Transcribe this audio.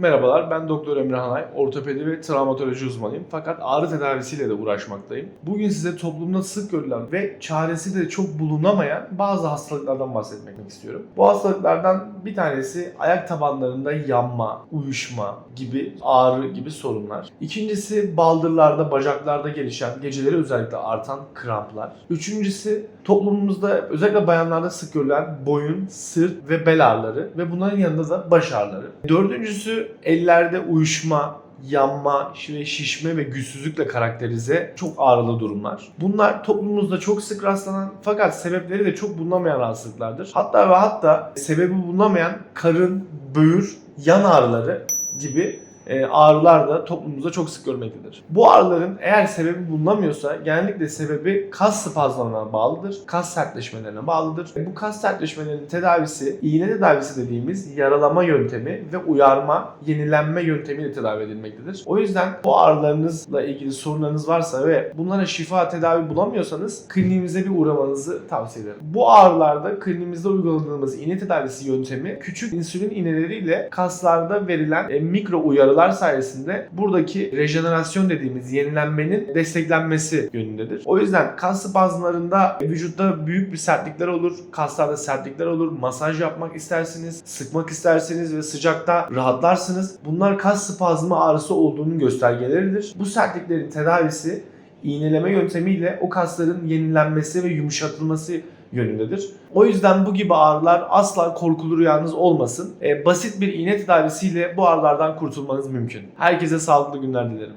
Merhabalar, ben Doktor Emre Hanay, ortopedi ve travmatoloji uzmanıyım. Fakat ağrı tedavisiyle de uğraşmaktayım. Bugün size toplumda sık görülen ve çaresi de çok bulunamayan bazı hastalıklardan bahsetmek istiyorum. Bu hastalıklardan bir tanesi ayak tabanlarında yanma, uyuşma gibi ağrı gibi sorunlar. İkincisi baldırlarda, bacaklarda gelişen, geceleri özellikle artan kramplar. Üçüncüsü toplumumuzda özellikle bayanlarda sık görülen boyun, sırt ve bel ağrıları ve bunların yanında da baş ağrıları. Dördüncüsü ellerde uyuşma, yanma, şişme ve güçsüzlükle karakterize çok ağrılı durumlar. Bunlar toplumumuzda çok sık rastlanan fakat sebepleri de çok bulunamayan rahatsızlıklardır. Hatta ve hatta sebebi bulunamayan karın, böğür, yan ağrıları gibi ağrılar da toplumumuzda çok sık görmektedir. Bu ağrıların eğer sebebi bulunamıyorsa genellikle sebebi kas spazmlarına bağlıdır. Kas sertleşmelerine bağlıdır. E, Bu kas sertleşmelerinin tedavisi iğne tedavisi dediğimiz yaralama yöntemi ve uyarma, yenilenme yöntemiyle tedavi edilmektedir. O yüzden bu ağrılarınızla ilgili sorunlarınız varsa ve bunlara şifa tedavi bulamıyorsanız kliniğimize bir uğramanızı tavsiye ederim. Bu ağrılarda kliniğimizde uyguladığımız iğne tedavisi yöntemi küçük insülin iğneleriyle kaslarda verilen e, mikro uyarılar sayesinde buradaki rejenerasyon dediğimiz yenilenmenin desteklenmesi yönündedir. O yüzden kas spazmlarında vücutta büyük bir sertlikler olur, kaslarda sertlikler olur, masaj yapmak istersiniz, sıkmak istersiniz ve sıcakta rahatlarsınız. Bunlar kas spazmı ağrısı olduğunun göstergeleridir. Bu sertliklerin tedavisi iğneleme yöntemiyle o kasların yenilenmesi ve yumuşatılması yönündedir. O yüzden bu gibi ağrılar asla korkulu rüyanız olmasın. E, basit bir iğne tedavisiyle bu ağrılardan kurtulmanız mümkün. Herkese sağlıklı günler dilerim.